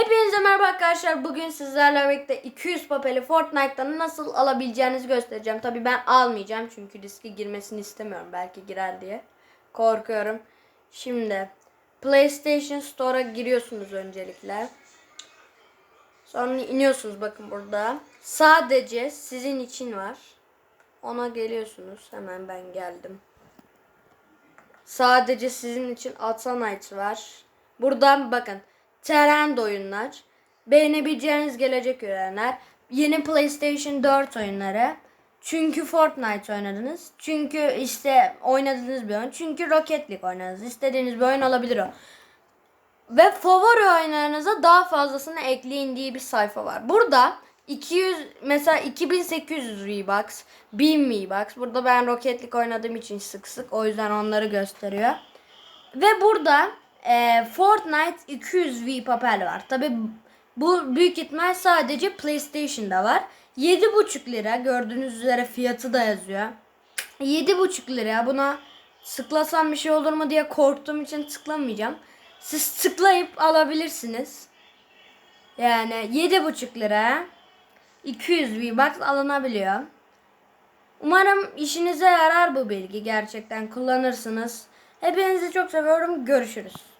Hepinize merhaba arkadaşlar. Bugün sizlerle birlikte 200 papeli Fortnite'tan nasıl alabileceğinizi göstereceğim. Tabi ben almayacağım çünkü riske girmesini istemiyorum. Belki girer diye. Korkuyorum. Şimdi PlayStation Store'a giriyorsunuz öncelikle. Sonra iniyorsunuz bakın burada. Sadece sizin için var. Ona geliyorsunuz. Hemen ben geldim. Sadece sizin için Atanite var. Buradan bakın. Trend oyunlar. Beğenebileceğiniz gelecek ürünler. Yeni PlayStation 4 oyunları. Çünkü Fortnite oynadınız. Çünkü işte oynadığınız bir oyun. Çünkü Rocket League oynadınız. İstediğiniz bir oyun olabilir o. Ve favori oyunlarınıza daha fazlasını ekleyin diye bir sayfa var. Burada 200 mesela 2800 V-Bucks, 1000 V-Bucks. Burada ben Rocket League oynadığım için sık sık o yüzden onları gösteriyor. Ve burada e, Fortnite 200 V papel var. Tabi bu büyük ihtimal sadece PlayStation'da var. 7,5 lira gördüğünüz üzere fiyatı da yazıyor. 7,5 lira buna tıklasam bir şey olur mu diye korktuğum için tıklamayacağım. Siz tıklayıp alabilirsiniz. Yani 7,5 lira 200 V-Bucks alınabiliyor. Umarım işinize yarar bu bilgi gerçekten kullanırsınız. Hepinizi çok seviyorum. Görüşürüz.